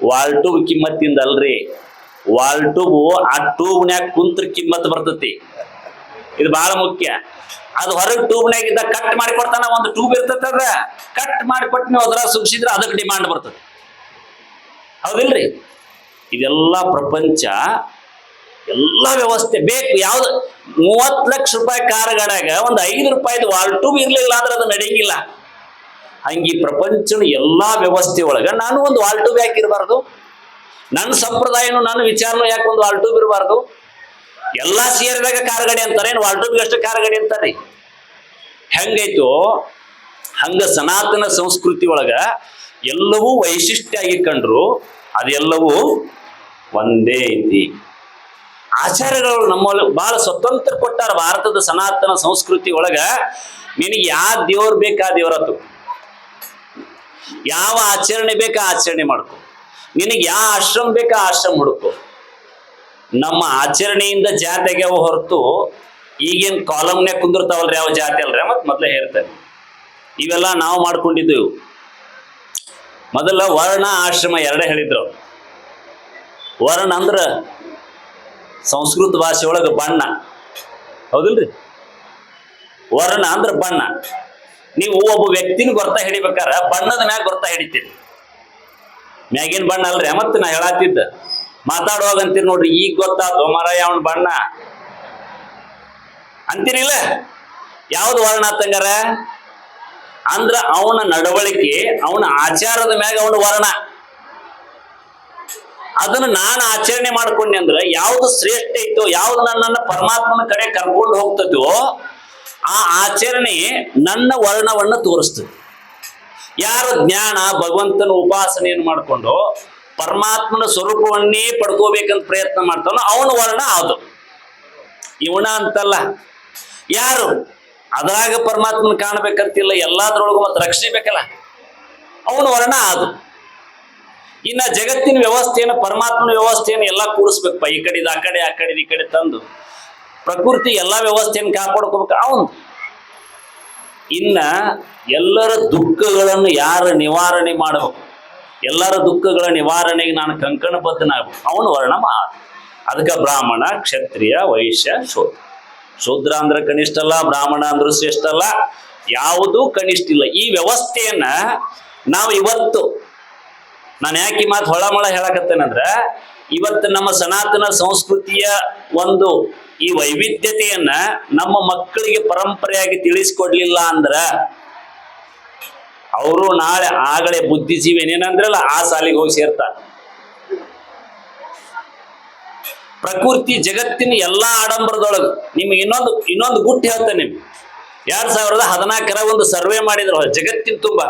ವಾಲ್ ಟ್ಯೂಬ್ ಕಿಮ್ಮತ್ತಿಂದ ಅಲ್ರಿ ವಾಲ್ ಟ್ಯೂಬ್ ಆ ಟ್ಯೂಬ್ನ್ಯಾಗ ಕುಂತ್ರ ಕಿಮ್ಮತ್ ಬರ್ತತಿ. ಇದು ಬಹಳ ಮುಖ್ಯ. ಅದು ಹೊರಗೆ ಟ್ಯೂಬ್ನ್ಯಾಗ ಇದ್ದ ಕಟ್ ಮಾಡಿ ಕೊಡ್ತಾನ, ಒಂದು ಟ್ಯೂಬ್ ಇರ್ತೈತೆ ಅದ. ಕಟ್ ಮಾಡಿ ಕೊಟ್ಟು ನೀವು ಅದ್ರ ಸುಗಿಸಿದ್ರೆ ಅದಕ್ಕೆ ಡಿಮಾಂಡ್ ಬರ್ತದೆ. ಹೌದಿಲ್ರಿ? ಇದೆಲ್ಲ ಪ್ರಪಂಚ, ಎಲ್ಲ ವ್ಯವಸ್ಥೆ ಬೇಕು. ಯಾವ್ದು? ಮೂವತ್ತು ಲಕ್ಷ ರೂಪಾಯಿ ಕಾರ್ ಒಂದು ಐದು ರೂಪಾಯಿದು ವಾಲ್ ಇರ್ಲಿಲ್ಲ ಅಂದ್ರೆ ಅದು ನಡೆಯಂಗಿಲ್ಲ. ಹಂಗೆ ಪ್ರಪಂಚನ ಎಲ್ಲಾ ವ್ಯವಸ್ಥೆ ಒಳಗ ನಾನು ಒಂದು ವಾಲ್ ಟ್ಯೂಬ್ ಯಾಕೆ ಇರಬಾರ್ದು? ನನ್ನ ಸಂಪ್ರದಾಯನು ನನ್ನ ವಿಚಾರನು ಯಾಕೆ ಒಂದು ವಾಲ್ ಟ್ಯೂಬ್ ಇರಬಾರ್ದು? ಎಲ್ಲಾ ಸೇರಿದಾಗ ಕಾರ್ ಗಾಡಿ ಅಂತಾರೆ, ಏನು ವಾಲ್ ಟ್ಯೂಬ್ಗೆ ಅಷ್ಟು ಕಾರ್ ಗಾಡಿ ಅಂತಾರೆ. ಹೆಂಗೈತೋ, ಹಂಗ ಸನಾತನ ಸಂಸ್ಕೃತಿ ಒಳಗ ಎಲ್ಲವೂ ವೈಶಿಷ್ಟ್ಯ ಆಗಿ ಕಂಡ್ರು, ಅದೆಲ್ಲವೂ ಒಂದೇ ಐತಿ. ಆಚಾರ್ಯಗಳು ನಮ್ಮಲ್ಲಿ ಬಹಳ ಸ್ವತಂತ್ರ ಕೊಟ್ಟಾರ ಭಾರತದ ಸನಾತನ ಸಂಸ್ಕೃತಿ ಒಳಗ, ನಿನಗೆ ಯಾವ ದೇವ್ರು ಬೇಕಾ ದೇವ್ರತ್ತು? ಯಾವ ಆಚರಣೆ ಬೇಕಾ ಆಚರಣೆ ಮಾಡ್ಕೊ. ನಿನಗೆ ಯಾವ ಆಶ್ರಮ ಬೇಕಾ ಆಶ್ರಮ ಹುಡುಕು. ನಮ್ಮ ಆಚರಣೆಯಿಂದ ಜಾತಿಗೆ ಹೊರತು ಈಗೇನ್ ಕಾಲಮ್ನ್ಯಾಗ ಕುಂದಿರ್ತಾವಲ್ರಿ ಯಾವ ಜಾತಿ ಅಲ್ರಿ ಮತ್ ಮೊದ್ಲೇ ಹೇಳ್ತಾರೆ ಇವೆಲ್ಲ ನಾವು ಮಾಡ್ಕೊಂಡಿದ್ದೆವು ಮೊದಲ ವರ್ಣ ಆಶ್ರಮ ಎರಡೇ ಹೇಳಿದ್ರು. ವರ್ಣ ಅಂದ್ರ ಸಂಸ್ಕೃತ ಭಾಷೆ ಒಳಗ ಬಣ್ಣ. ಹೌದಿಲ್ರಿ? ವರ್ಣ ಅಂದ್ರ ಬಣ್ಣ. ನೀವು ಒಬ್ಬ ವ್ಯಕ್ತಿನ ಗೊತ್ತ ಹಿಡಿಬೇಕಾರ ಬಣ್ಣದ ಮ್ಯಾಗ ಗೊತ್ತ ಹಿಡಿತೀರಿ. ಮ್ಯಾಗಿನ ಬಣ್ಣ ಅಲ್ರಿ, ಮತ್ತೆ ನಾ ಹೇಳತ್ತಿದ್ದ ಮಾತಾಡುವಾಗ ಅಂತೀರಿ ನೋಡ್ರಿ, ಈಗ ಗೊತ್ತಾತು, ಮರಾಯ ಅವನ ಬಣ್ಣ. ಅಂತೀರಿಲ್ಲ? ಯಾವ್ದು ವರ್ಣ ತಂಗಾರ? ಅಂದ್ರ ಅವನ ನಡವಳಿಕೆ, ಅವನ ಆಚಾರದ ಮ್ಯಾಗ ಅವನ ವರ್ಣ. ಅದನ್ನ ನಾನು ಆಚರಣೆ ಮಾಡ್ಕೊಂಡೆ ಅಂದ್ರೆ ಯಾವ್ದು ಶ್ರೇಷ್ಠ ಇತ್ತು, ಯಾವ್ದು ನನ್ನನ್ನು ಪರಮಾತ್ಮನ ಕಡೆ ಕರ್ಕೊಂಡು ಹೋಗ್ತದೋ ಆ ಆಚರಣೆ ನನ್ನ ವರ್ಣವನ್ನು ತೋರಿಸ್ತದೆ. ಯಾರು ಜ್ಞಾನ, ಭಗವಂತನ ಉಪಾಸನೆಯನ್ನು ಮಾಡಿಕೊಂಡು ಪರಮಾತ್ಮನ ಸ್ವರೂಪವನ್ನೇ ಪಡ್ಕೋಬೇಕಂತ ಪ್ರಯತ್ನ ಮಾಡ್ತಾನೋ ಅವನ ವರ್ಣ ಅದು. ಇವಣ ಅಂತಲ್ಲ. ಯಾರು? ಅದ್ರಾಗ ಪರಮಾತ್ಮನ ಕಾಣಬೇಕಂತಿಲ್ಲ, ಎಲ್ಲಾದ್ರೊಳಗೂ ಮತ್ತೆ ರಕ್ಷಿಸಬೇಕಲ್ಲ ಅವನ ವರ್ಣ ಅದು. ಇನ್ನ ಜಗತ್ತಿನ ವ್ಯವಸ್ಥೆಯನ್ನು, ಪರಮಾತ್ಮನ ವ್ಯವಸ್ಥೆಯನ್ನು ಎಲ್ಲ ಕೂಡಿಸ್ಬೇಕಪ್ಪ ಈ ಕಡೆದು, ಆ ಕಡೆ ಆ ಕಡೆ, ಈ ಕಡೆ ತಂದು. ಪ್ರಕೃತಿ ಎಲ್ಲ ವ್ಯವಸ್ಥೆಯನ್ನು ಕಾಪಾಡ್ಕೋಬೇಕು. ಅವನು ಇನ್ನ ಎಲ್ಲರ ದುಃಖಗಳನ್ನು ಯಾರು ನಿವಾರಣೆ ಮಾಡಬೇಕು? ಎಲ್ಲರ ದುಃಖಗಳ ನಿವಾರಣೆಗೆ ನಾನು ಕಂಕಣಬದ್ಧನಾಗಬೇಕು. ಅವನು ವರ್ಣ ಅದಕ್ಕೆ ಬ್ರಾಹ್ಮಣ, ಕ್ಷತ್ರಿಯ, ವೈಶ್ಯ, ಶೂದ್ರ. ಶೂದ್ರ ಅಂದ್ರೆ ಕನಿಷ್ಠ ಅಲ್ಲ ಬ್ರಾಹ್ಮಣ ಅಂದ್ರೆ ಶ್ರೇಷ್ಠ ಅಲ್ಲ ಯಾವುದೂ ಕನಿಷ್ಠ ಇಲ್ಲ ಈ ವ್ಯವಸ್ಥೆಯನ್ನ ನಾವು ಇವತ್ತು ನಾನು ಯಾಕೆ ಮಾತು ಹೊಳಮಳ ಹೇಳಕತ್ತೇನಂದ್ರ, ಇವತ್ತು ನಮ್ಮ ಸನಾತನ ಸಂಸ್ಕೃತಿಯ ಒಂದು ಈ ವೈವಿಧ್ಯತೆಯನ್ನ ನಮ್ಮ ಮಕ್ಕಳಿಗೆ ಪರಂಪರೆಯಾಗಿ ತಿಳಿಸ್ಕೊಡ್ಲಿಲ್ಲ ಅಂದ್ರ ಅವರು ನಾಳೆ ಆಗಲೇ ಬುದ್ಧಿಜೀವಿ ಏನೇನಂದ್ರಲ್ಲ ಆ ಸಾಲಿಗೆ ಹೋಗಿ ಸೇರ್ತಾರೆ. ಪ್ರಕೃತಿ ಜಗತ್ತಿನ ಎಲ್ಲಾ ಆಡಂಬರದೊಳಗೆ ನಿಮ್ಗೆ ಇನ್ನೊಂದು ಇನ್ನೊಂದು ಗುಟ್ಟು ಹೇಳ್ತೇನೆ ನಿಮ್ ಎರಡ್ ಸಾವಿರದ ಹದಿನಾಲ್ಕರ ಒಂದು ಸರ್ವೆ ಮಾಡಿದ್ರು ಜಗತ್ತಿನ ತುಂಬ.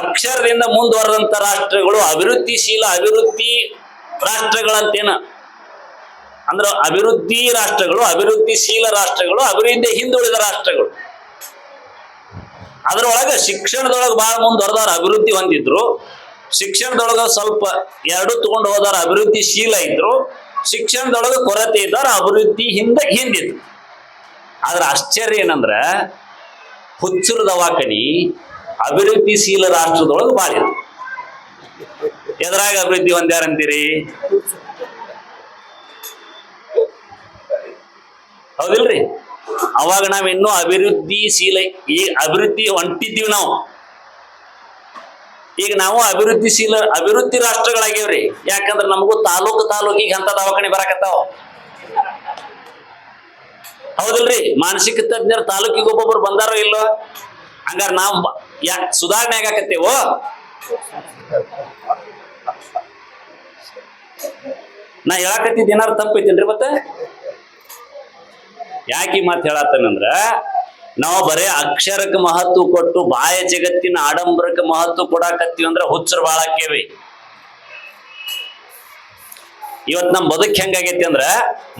ಅಕ್ಷರದಿಂದ ಮುಂದುವರೆದಂತ ರಾಷ್ಟ್ರಗಳು ಅಭಿವೃದ್ಧಿಶೀಲ ಅಭಿವೃದ್ಧಿ ರಾಷ್ಟ್ರಗಳಂತೇನ ಅಂದ್ರ ಅಭಿವೃದ್ಧಿ ರಾಷ್ಟ್ರಗಳು, ಅಭಿವೃದ್ಧಿಶೀಲ ರಾಷ್ಟ್ರಗಳು, ಅಭಿವೃದ್ಧಿ ಹಿಂದುಳಿದ ರಾಷ್ಟ್ರಗಳು. ಅದರೊಳಗೆ ಶಿಕ್ಷಣದೊಳಗೆ ಬಹಳ ಮುಂದುವರೆದವ್ರು ಅಭಿವೃದ್ಧಿ ಹೊಂದಿದ್ರು. ಶಿಕ್ಷಣದೊಳಗೆ ಸ್ವಲ್ಪ ಎರಡು ತಗೊಂಡು ಹೋದವ್ರು ಅಭಿವೃದ್ಧಿಶೀಲ ಇದ್ರು. ಶಿಕ್ಷಣದೊಳಗೆ ಕೊರತೆ ಇದ್ದವ್ರು ಅಭಿವೃದ್ಧಿ ಹಿಂದೆ ಹಿಂದಿದ್ರು. ಆದ್ರೆ ಆಶ್ಚರ್ಯ ಏನಂದ್ರ, ಹುಚ್ಚುರ ದವಾಖಾನಿ ಅಭಿವೃದ್ಧಿಶೀಲ ರಾಷ್ಟ್ರದೊಳಗೆ ಬಾಳಿದ್ರು ಎದ್ರಾಗ ಅಭಿವೃದ್ಧಿ ಹೊಂದ್ಯಾರಂತೀರಿ? ಹೌದಿಲ್ರಿ? ಅವಾಗ ನಾವ್ ಇನ್ನೂ ಅಭಿವೃದ್ಧಿಶೀಲ ಈ ಅಭಿವೃದ್ಧಿ ಹೊಂಟಿದ್ದೀವಿ ನಾವು. ಈಗ ನಾವು ಅಭಿವೃದ್ಧಿಶೀಲ ಅಭಿವೃದ್ಧಿ ರಾಷ್ಟ್ರಗಳಾಗಿವ್ರಿ ಯಾಕಂದ್ರೆ ನಮಗೂ ತಾಲೂಕು ತಾಲೂಕಿಗೆ ಅಂತ ದವಾಖಾನೆ ಬರಾಕತ್ತಾವ. ಹೌದಿಲ್ರಿ? ಮಾನಸಿಕ ತಜ್ಞರು ತಾಲೂಕಿಗೆ ಒಬ್ಬೊಬ್ರು ಬಂದಾರೋ ಇಲ್ಲೋ? ಹಂಗಾರ ನಾವು ಯಾ, ಸುಧಾರಣೆ ಆಗಾಕತ್ತೇವೋ? ನಾ ಹೇಳಾಕತ್ತಿದ್ದು ಏನಾರು ತಪ್ಪೈತೇನ್ರಿ ಮತ್ತೆ? ಯಾಕೆ ಮಾತು ಹೇಳತ್ತನಂದ್ರ, ನಾವು ಬರೇ ಅಕ್ಷರಕ್ಕೆ ಮಹತ್ವ ಕೊಟ್ಟು ಬಾಯ ಜಗತ್ತಿನ ಆಡಂಬರಕ್ಕೆ ಮಹತ್ವ ಕೊಡಾಕತ್ತೀವಿ ಅಂದ್ರೆ ಹುಚ್ಚರು ಬಾಳ ಆಕ್ಕೇವಿ ಇವತ್ ನಮ್ ಬದುಕ್ ಹೆಂಗಾಗೈತಿ ಅಂದ್ರ,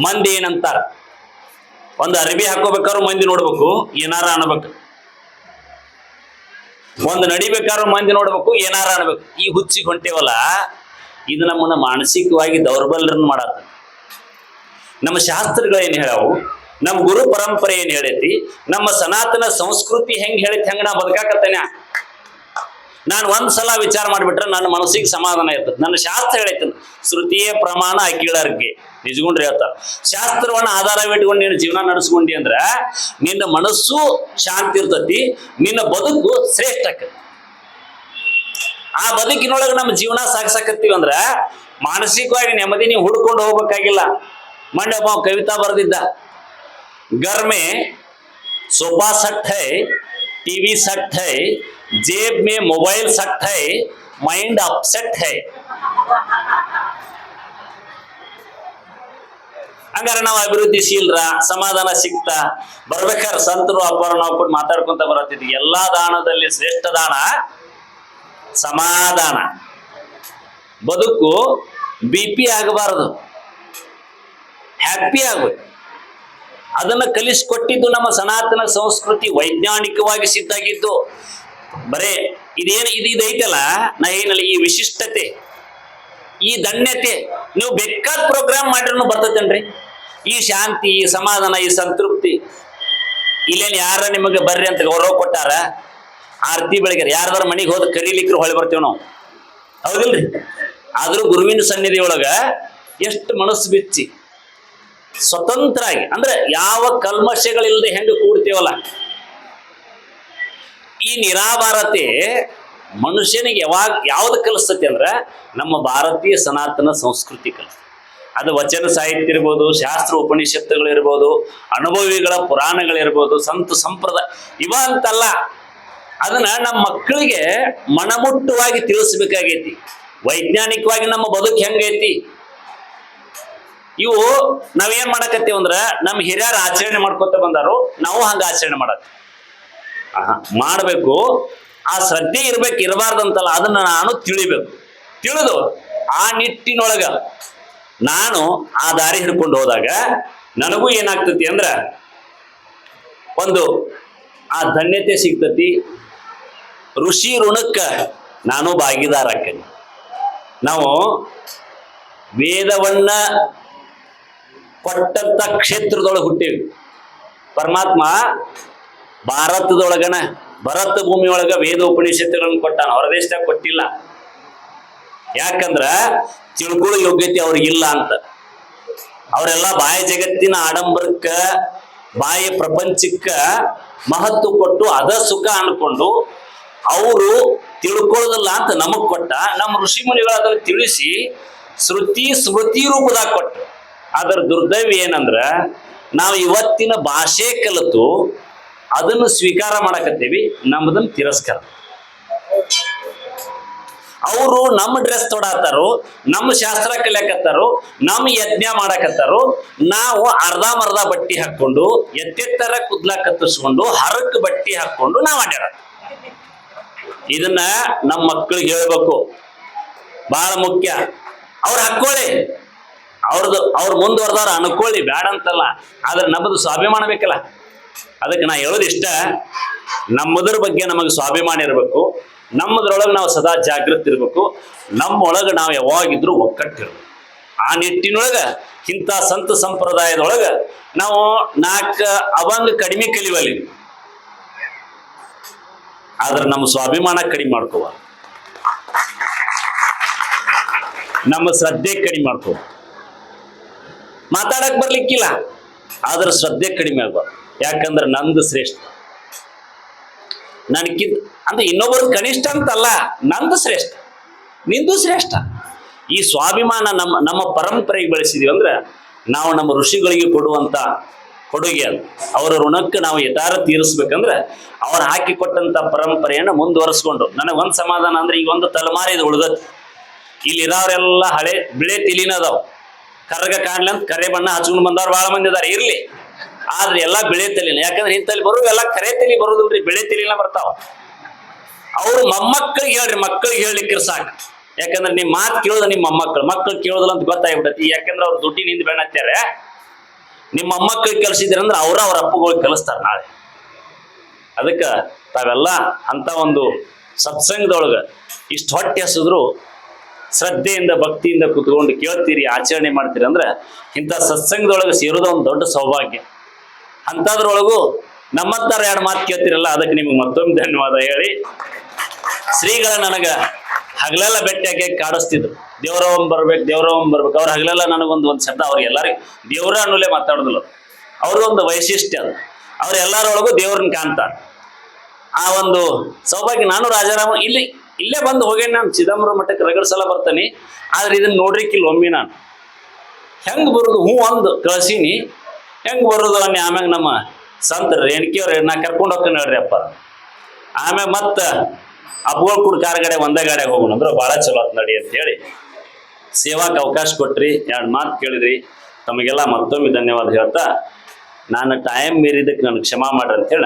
ಮಂದಿ ಏನಂತಾರ? ಒಂದು ಅರಬಿ ಹಾಕೋಬೇಕಾದ್ರು ಮಂದಿ ನೋಡ್ಬೇಕು, ಏನಾರ ಅನ್ಬೇಕು. ಒಂದು ನಡಿಬೇಕಾದ್ರೂ ಮಂದಿ ನೋಡ್ಬೇಕು, ಏನಾರ ಅನ್ಬೇಕು. ಈ ಹುಚ್ಚಿಗೆ ಹೊಂಟೇವಲ್ಲ, ಇದು ನಮ್ಮನ್ನ ಮಾನಸಿಕವಾಗಿ ದೌರ್ಬಲ್ಯರನ್ನ ಮಾಡತ್ತ. ನಮ್ಮ ಶಾಸ್ತ್ರಗಳು ಏನು ಹೇಳವು? ನಮ್ಮ ಗುರು ಪರಂಪರೆ ಏನ್ ಹೇಳೈತಿ? ನಮ್ಮ ಸನಾತನ ಸಂಸ್ಕೃತಿ ಹೆಂಗ್ ಹೇಳೈತಿ ಹೆಂಗ ನಾ ಬದುಕಾಕತ್ತೇನೆ? ನಾನು ಒಂದ್ ಸಲ ವಿಚಾರ ಮಾಡಿಬಿಟ್ರೆ ನನ್ನ ಮನಸ್ಸಿಗೆ ಸಮಾಧಾನ ಇರ್ತದೆ ನನ್ನ ಶಾಸ್ತ್ರ ಹೇಳೈತಿ ಶ್ರುತಿಯೇ ಪ್ರಮಾಣ ಅಖಿಳರ್ಗೆ ನಿಜಗೊಂಡ್ರೆ ಹೇಳ್ತಾರ ಶಾಸ್ತ್ರವನ್ನ ಆಧಾರವಿಟ್ಕೊಂಡು ನೀನು ಜೀವನ ನಡೆಸ್ಕೊಂಡಿ ಅಂದ್ರ ನಿನ್ನ ಮನಸ್ಸು ಶಾಂತಿ ಇರ್ತತಿ, ನಿನ್ನ ಬದುಕು ಶ್ರೇಷ್ಠ ಆಕತಿ. ಆ ಬದುಕಿನೊಳಗೆ ನಮ್ಮ ಜೀವನ ಸಾಗಿಸಕತ್ತೀವಿ ಅಂದ್ರ ಮಾನಸಿಕವಾಗಿ ನೆಮ್ಮದಿ ನೀವು ಹುಡ್ಕೊಂಡು ಹೋಗ್ಬೇಕಾಗಿಲ್ಲ. ಮಂಡ್ಯ ಕವಿತಾ ಬರೆದಿದ್ದ. घर में सोफा सेट है टीवी सेट है जेब में मोबाइल सेट है माइंड अपसेट है ಹಂಗಾರೆ ನಾವು ಅಭಿವೃದ್ಧಿಶೀಲರ ಸಮಾಧಾನ ಸಿಗ್ತಾ ಬರ್ಬೇಕಾದ್ರೆ ಸಂತರು ಅಪ್ಪರು ನಾವು ಕೂಡ ಮಾತಾಡ್ಕೊಂತ ಬರತ್ತಿದ್ವಿ ಎಲ್ಲಾ ದಾನದಲ್ಲಿ ಶ್ರೇಷ್ಠ ದಾನ ಸಮಾಧಾನ ಬದುಕು ಬಿ ಪಿ ಆಗಬಾರದು ಹ್ಯಾಪಿ ಆಗ್ಬೇಕು ಅದನ್ನ ಕಲಿಸ್ಕೊಟ್ಟಿದ್ದು ನಮ್ಮ ಸನಾತನ ಸಂಸ್ಕೃತಿ ವೈಜ್ಞಾನಿಕವಾಗಿ ಸಿದ್ಧಾಗಿದ್ದು. ಬರೇ, ಇದೇನು ಇದು ಇದೈತಲ್ಲ, ನಾ ಏನಲ್ಲ, ಈ ವಿಶಿಷ್ಟತೆ, ಈ ಧನ್ಯತೆ, ನೀವು ಬೇಕಾದ ಪ್ರೋಗ್ರಾಮ್ ಮಾಡಿರೂ ಬರ್ತೈತೇನ್ರಿ? ಈ ಶಾಂತಿ, ಈ ಸಮಾಧಾನ, ಈ ಸಂತೃಪ್ತಿ. ಇಲ್ಲೇನು ಯಾರ ನಿಮಗೆ ಬರ್ರಿ ಅಂತ ಗೌರವ ಕೊಟ್ಟಾರ? ಆರತಿ ಬೆಳಗ್ಗೆ ಯಾರದಾರ ಮನೆಗೆ ಹೋದ್ ಕರೀಲಿಕ್ಕೆ ಹೊಳೆ ಬರ್ತೇವೆ ನಾವು. ಹೌದಿಲ್ರಿ? ಆದ್ರೂ ಗುರುವಿನ ಸನ್ನಿಧಿ ಒಳಗ ಎಷ್ಟು ಮನಸ್ಸು ಬಿಚ್ಚಿ ಸ್ವತಂತ್ರ ಆಗಿ ಅಂದ್ರೆ ಯಾವ ಕಲ್ಮಶಗಳಿಲ್ಲದೆ ಹೆಂಗೆ ಕೂಡ್ತೇವಲ್ಲ? ಈ ನಿರಾಭಾರತೆ ಮನುಷ್ಯನಿಗೆ ಯಾವಾಗ, ಯಾವ್ದು ಕಲಿಸ್ತತಿ ಅಂದ್ರ ನಮ್ಮ ಭಾರತೀಯ ಸನಾತನ ಸಂಸ್ಕೃತಿ ಕಲಿಸ್ತದೆ ಅದು ವಚನ ಸಾಹಿತ್ಯ ಇರ್ಬೋದು, ಶಾಸ್ತ್ರ ಉಪನಿಷತ್ತುಗಳಿರ್ಬೋದು ಅನುಭವಿಗಳ ಪುರಾಣಗಳಿರ್ಬೋದು ಸಂತ ಸಂಪ್ರದಾಯ, ಇವ ಅಂತಲ್ಲ. ಅದನ್ನ ನಮ್ಮ ಮಕ್ಕಳಿಗೆ ಮನಮುಟ್ಟುವಾಗಿ ತಿಳಿಸ್ಬೇಕಾಗೈತಿ. ವೈಜ್ಞಾನಿಕವಾಗಿ ನಮ್ಮ ಬದುಕು ಹೆಂಗೈತಿ? ಇವು ನಾವೇನ್ ಮಾಡಕತ್ತೀವಿ ಅಂದ್ರ ನಮ್ಮ ಹಿರಿಯರು ಆಚರಣೆ ಮಾಡ್ಕೊತ ಬಂದಾರು ನಾವು ಹಂಗ ಆಚರಣೆ ಆಹಾ, ಮಾಡ್ಬೇಕು ಆ ಶ್ರದ್ಧೆ ಇರ್ಬೇಕು ಇರಬಾರ್ದಂತಲ್ಲ ಅದನ್ನ ನಾನು ತಿಳಿಬೇಕು. ತಿಳಿದು ಆ ನಿಟ್ಟಿನೊಳಗ ನಾನು ಆ ದಾರಿ ಹಿಡ್ಕೊಂಡು ಹೋದಾಗ ನನಗೂ ಏನಾಗ್ತತಿ ಅಂದ್ರ ಒಂದು ಆ ಧನ್ಯತೆ ಸಿಗ್ತತಿ ಋಷಿ ಋಣಕ್ಕ ನಾನು ಭಾಗಿದಾರ ನಾವು ವೇದವನ್ನ ಕೊಟ್ಟಂತ ಕ್ಷೇತ್ರದೊಳಗೆ ಹುಟ್ಟಿವಿ. ಪರಮಾತ್ಮ ಭಾರತದೊಳಗನ ಭರತ ಭೂಮಿಯೊಳಗ ವೇದ ಉಪನಿಷತ್ತುಗಳನ್ನು ಕೊಟ್ಟಾನ ಹೊರದೇಶದಾಗ ಕೊಟ್ಟಿಲ್ಲ. ಯಾಕಂದ್ರ ತಿಳ್ಕೊಳ್ಳೋ ಯೋಗ್ಯತೆ ಅವ್ರಿಗಿಲ್ಲ ಅಂತ. ಅವರೆಲ್ಲ ಬಾಯ ಜಗತ್ತಿನ ಆಡಂಬರಕ್ಕ ಬಾಯ ಪ್ರಪಂಚಕ್ಕ ಮಹತ್ವ ಕೊಟ್ಟು ಅದ ಸುಖ ಅನ್ಕೊಂಡು ಅವರು ತಿಳ್ಕೊಳ್ಳೋದಿಲ್ಲ ಅಂತ ನಮಗ್ ಕೊಟ್ಟ. ನಮ್ಮ ಋಷಿ ಮುನಿಗಳು ತಿಳಿಸಿ ಶ್ರುತಿ ಸ್ಮೃತಿ ರೂಪದಾಗ ಕೊಟ್ಟ ಅದರ ದುರ್ದೈವ ಏನಂದ್ರ, ನಾವು ಇವತ್ತಿನ ಭಾಷೆ ಕಲಿತು ಅದನ್ನು ಸ್ವೀಕಾರ ಮಾಡಕತ್ತೀವಿ ನಮ್ಮದನ್ನ ತಿರಸ್ಕಾರ. ಅವರು ನಮ್ಮ ಡ್ರೆಸ್ ತೊಡಾತಾರು, ನಮ್ಮ ಶಾಸ್ತ್ರ ಕಲಿಯಕತ್ತಾರು, ನಮ್ಮ ಯಜ್ಞ ಮಾಡಕತ್ತಾರು, ನಾವು ಅರ್ಧ ಮರ್ಧ ಬಟ್ಟಿ ಹಾಕೊಂಡು ಎತ್ತೆತ್ತರ ಕುದ್ಲ ಕತ್ತರಿಸ್ಕೊಂಡು, ಹರಕ್ ಬಟ್ಟಿ ಹಾಕೊಂಡು ನಾವು ಅಡ್ಯಾಡ ಇದನ್ನ ನಮ್ಮ ಮಕ್ಕಳಿಗೆ ಹೇಳ್ಬೇಕು. ಬಹಳ ಮುಖ್ಯ. ಅವ್ರು ಹಾಕೊಳ್ಳಿ ಅವ್ರದ್ದು ಅವ್ರು ಮುಂದುವರೆದವ್ರು ಅನ್ಕೊಳ್ಳಿ ಬೇಡ ಅಂತಲ್ಲ. ಆದ್ರೆ ನಮ್ಮದು ಸ್ವಾಭಿಮಾನ ಬೇಕಲ್ಲ. ಅದಕ್ಕೆ ನಾ ಹೇಳೋದು ಇಷ್ಟ. ನಮ್ಮದ್ರ ಬಗ್ಗೆ ನಮಗೆ ಸ್ವಾಭಿಮಾನ ಇರಬೇಕು. ನಮ್ಮದ್ರೊಳಗೆ ನಾವು ಸದಾ ಜಾಗೃತಿ ಇರಬೇಕು. ನಮ್ಮೊಳಗೆ ನಾವು ಯಾವಾಗಿದ್ರೂ ಒಕ್ಕಟ್ಟಿರ್ಬೇಕು ಆ ನಿಟ್ಟಿನೊಳಗೆ ಇಂಥ ಸಂತ ಸಂಪ್ರದಾಯದೊಳಗೆ ನಾವು ನಾಲ್ಕು ಅವಂಗ ಕಡಿಮೆ ಕಲಿವಲ್ಲಿ. ಆದ್ರೆ ನಮ್ಮ ಸ್ವಾಭಿಮಾನ ಕಡಿಮೆ ಮಾಡ್ಕೋವ ನಮ್ಮ ಶ್ರದ್ಧೆ ಕಡಿಮೆ ಮಾಡ್ಕೋ ಮಾತಾಡಕ್ ಬರ್ಲಿಕ್ಕಿಲ್ಲ. ಆದ್ರೆ ಶ್ರದ್ಧೆ ಕಡಿಮೆ ಆಗ್ಬಾರ್ದು ಯಾಕಂದ್ರೆ ನಂದು ಶ್ರೇಷ್ಠ. ನನಗಿಂತ ಅಂದ್ರೆ ಇನ್ನೊಬ್ಬರು ಕನಿಷ್ಠ ಅಂತಲ್ಲ, ನಂದು ಶ್ರೇಷ್ಠ. ನಿಂದು ಶ್ರೇಷ್ಠ. ಈ ಸ್ವಾಭಿಮಾನ ನಮ್ಮ ನಮ್ಮ ಪರಂಪರೆಗೆ ಬೆಳೆಸಿದೀವಿ ಅಂದ್ರೆ, ನಾವು ನಮ್ಮ ಋಷಿಗಳಿಗೆ ಕೊಡುವಂತ ಕೊಡುಗೆ ಅದು. ಅವರ ಋಣಕ್ಕೆ ನಾವು ಯಥಾರ ತೀರಿಸ್ಬೇಕಂದ್ರೆ, ಅವ್ರು ಹಾಕಿಕೊಟ್ಟಂತ ಪರಂಪರೆಯನ್ನು ಮುಂದುವರಿಸ್ಕೊಂಡು, ನನಗೆ ಒಂದು ಸಮಾಧಾನ ಅಂದ್ರೆ ಈಗ ಒಂದು ತಲೆಮಾರಿ ಇದು ಉಳ್ದತ್ ಇಲ್ಲಿರೋರೆಲ್ಲ ಹಳೆ ಬಿಳೆ ತಿಲಿನ ಅದಾವ ಕರ್ಗ ಕಾಣ್ಲಿ ಅಂತ ಕರೆ ಬಣ್ಣ ಹಚ್ಕೊಂಡು ಬಂದವ್ರು ಭಾಳ ಮಂದಿ ಇದಾರೆ ಇರ್ಲಿ. ಆದ್ರೆ ಎಲ್ಲ ಬೆಳೆ ತಲಿನ, ಯಾಕಂದ್ರೆ ಇಂತಲ್ಲಿ ಬರೋ ಎಲ್ಲ ಕರೆ ತಲಿ ಬರೋದಿಲ್ರಿ, ಬೆಳೆ ತಲಿನ ಬರ್ತಾವ. ಅವ್ರು ಮೊಮ್ಮಕ್ಕಳಿಗೆ ಹೇಳ್ರಿ, ಮಕ್ಕಳಿಗೆ ಹೇಳ್ಲಿಕ್ಕೆ ಸಾಕು. ಯಾಕಂದ್ರೆ ನಿಮ್ಮ ಮಾತು ಕೇಳೋದು ನಿಮ್ಮ ಮೊಮ್ಮಕ್ಕಳು ಮಕ್ಕಳು ಕೇಳೋದಿಲ್ಲ ಅಂತ ಗೊತ್ತಾಗ್ಬಿಡತಿ ಯಾಕಂದ್ರೆ ಅವ್ರು ದುಡ್ಡಿನಿಂದ ಬೆಣ್ಣತ್ತಾರೆ ನಿಮ್ಮ ಕೆಲ್ಸಿದ್ರೆ ಕಲಿಸಿದ್ರಂದ್ರೆ ಅವ್ರ ಅವ್ರ ಅಪ್ಪುಗಳು ಕಲಿಸ್ತಾರೆ ನಾಳೆ. ಅದಕ್ಕೆ ತಾವೆಲ್ಲ ಅಂತ ಒಂದು ಸತ್ಸಂಗದೊಳಗೆ ಇಷ್ಟು ಹೊಟ್ಟೆ ಹಸಿದ್ರು ಶ್ರದ್ಧೆಯಿಂದ, ಭಕ್ತಿಯಿಂದ ಕುತ್ಕೊಂಡು ಕೇಳ್ತೀರಿ, ಆಚರಣೆ ಮಾಡ್ತೀರಿ ಅಂದ್ರೆ ಇಂಥ ಸತ್ಸಂಗದೊಳಗೆ ಸೇರೋದು ಒಂದು ದೊಡ್ಡ ಸೌಭಾಗ್ಯ. ಅಂಥದ್ರೊಳಗೂ ನಮ್ಮತ್ತಾರ ಎರಡು ಮಾತು ಕೇಳ್ತೀರಲ್ಲ, ಅದಕ್ಕೆ ನಿಮಗೆ ಮತ್ತೊಮ್ಮೆ ಧನ್ಯವಾದ ಹೇಳಿ. ಶ್ರೀಗಳ ನನಗೆ ಹಗಲೆಲ್ಲ ಭೇಟಿಯಾಗಿ ಕಾಡಿಸ್ತಿದ್ರು. ದೇವರವಂ ಬರ್ಬೇಕು ದೇವರವಂ ಬರ್ಬೇಕು. ಅವ್ರ ಹಗಲೆಲ್ಲ ನನಗೊಂದು ಒಂದು ಶಬ್ದ, ಅವ್ರಿಗೆ ಎಲ್ಲರಿಗೂ ದೇವ್ರ ಅನ್ನೋಲೆ ಮಾತಾಡೋದಿಲ್ಲ ಅವ್ರಿಗೊಂದು ವೈಶಿಷ್ಟ್ಯ ಅದು. ಅವ್ರು ಎಲ್ಲರೊಳಗೂ ದೇವ್ರನ್ನ ಕಾಣ್ತಾರೆ. ಆ ಒಂದು ಸೌಭಾಗ್ಯ, ನಾನು ರಾಜಾರಾಮ, ಇಲ್ಲಿ ಇಲ್ಲೇ ಬಂದು ಹೋಗೇನಿ ನಾನು, ಚಿದಂಬರ ಮಠಕ್ಕೆ ರಗಡ್ ಸಲ ಬರ್ತಾನೆ, ಆದ್ರೆ ಇದನ್ನ ನೋಡ್ರಿಕ್ಕಿಲ್ಲ ಒಮ್ಮೆ ನಾನು. ಹೆಂಗ್ ಬರೋದು? ಹ್ಞೂ ಅಂದು ಕಳ್ಸೀನಿ. ಹೆಂಗ್ ಬರೋದು ಅನ್ನಿ ಆಮ್ಯಾಗ ನಮ್ಮ ಸಂತ ರೇಣಕಿಯವ್ರ ನಾ ಕರ್ಕೊಂಡು ಹೋಗ್ತೇನೆ ನೋಡ್ರಿ ಅಪ್ಪ. ಆಮ್ಯಾಗ ಮತ್ತ ಅಬ್ಬೋಳ್ಕುಡ್ ಕಾರ್ ಗಾಡಿ ಒಂದೇ ಗಾಡಿಯಾಗ ಹೋಗೋಣ ಅಂದ್ರೆ ಭಾಳ ಚಲೋ ಆತ್ ನಡಿ ಅಂತ ಹೇಳಿ. ಸೇವಾಕ್ಕೆ ಅವಕಾಶ ಕೊಟ್ರಿ, ಎರಡು ಮಾತು ಕೇಳಿದ್ರಿ. ತಮಗೆಲ್ಲ ಮತ್ತೊಮ್ಮೆ ಧನ್ಯವಾದ ಹೇಳ್ತಾ, ನಾನು ಟೈಮ್ ಮೀರಿದಕ್ಕೆ ನನಗೆ ಕ್ಷಮಾ ಮಾಡ್ರಿ ಅಂತ ಹೇಳಿ